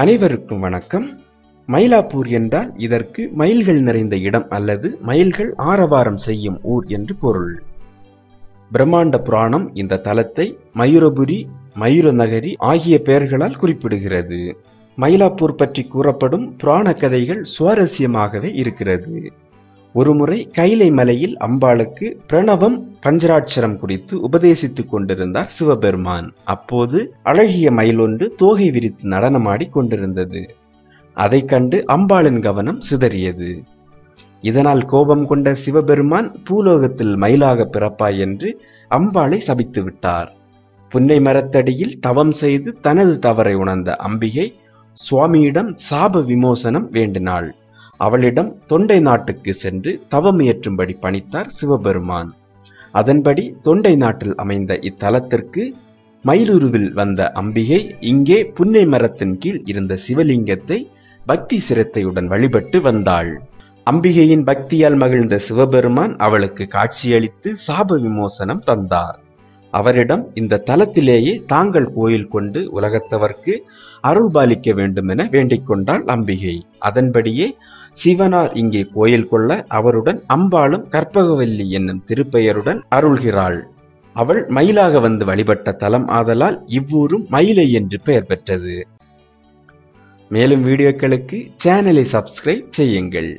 அனைவருக்கும் வணக்கம். மயிலாப்பூர் என்றால் இதற்கு மயில்கள் நிறைந்த இடம் அல்லது மயில்கள் ஆரவாரம் செய்யும் ஊர் என்று பொருள். பிரம்மாண்ட புராணம் இந்த தலத்தை மயூரபுரி மயூரநகரி ஆகிய பெயர்களால் குறிப்பிடுகிறது. மயிலாப்பூர் பற்றி கூறப்படும் புராண கதைகள் சுவாரஸ்யமாகவே இருக்கிறது. ஒருமுறை கைலை மலையில் அம்பாளுக்கு பிரணவம் பஞ்சராட்சரம் குறித்து உபதேசித்துக் கொண்டிருந்தார் சிவபெருமான். அப்போது அழகிய மயிலொன்று தோகை விரித்து நடனமாடி கொண்டிருந்தது. அதைக் கண்டு அம்பாளின் கவனம் சிதறியது. இதனால் கோபம் கொண்ட சிவபெருமான் பூலோகத்தில் மயிலாக பிறப்பாய் என்று அம்பாளை சபித்து விட்டார். புன்னை மரத்தடியில் தவம் செய்து தனது தவறை உணர்ந்த அம்பிகை சுவாமியிடம் சாப விமோசனம் வேண்டினாள். அவளிடம் தொண்டை நாட்டுக்கு சென்று தவம் இயற்றும்படி பணித்தார் சிவபெருமான். அதன்படி தொண்டை நாட்டில் அமைந்த இத்தலத்திற்கு மயிலுருவில் வந்த அம்பிகை இங்கே புன்னை மரத்தின் கீழ் இருந்த சிவலிங்கத்தை பக்தி சிரத்தையுடன் வழிபட்டு வந்தாள். அம்பிகையின் பக்தியால் மகிழ்ந்த சிவபெருமான் அவளுக்கு காட்சியளித்து சாப விமோசனம் தந்தார். அவரிடம் இந்த தலத்திலேயே தாங்கள் கோயில் கொண்டு உலகத்தவர்க்கு அருள் பாலிக்க வேண்டும் வேண்டிக் கொண்டாள் அம்பிகை. அதன்படியே சிவனார் இங்கே கோயில் கொள்ள அவருடன் அம்பாளும் கற்பகவல்லி என்னும் திருப்பெயருடன் அருள்கிறாள். அவள் மயிலாக வந்து வழிபட்ட தலம் ஆதலால் இவ்வூரும் மயிலை என்று பெயர் பெற்றது. மேலும் வீடியோக்களுக்கு சேனலை சப்ஸ்கிரைப் செய்யுங்கள்.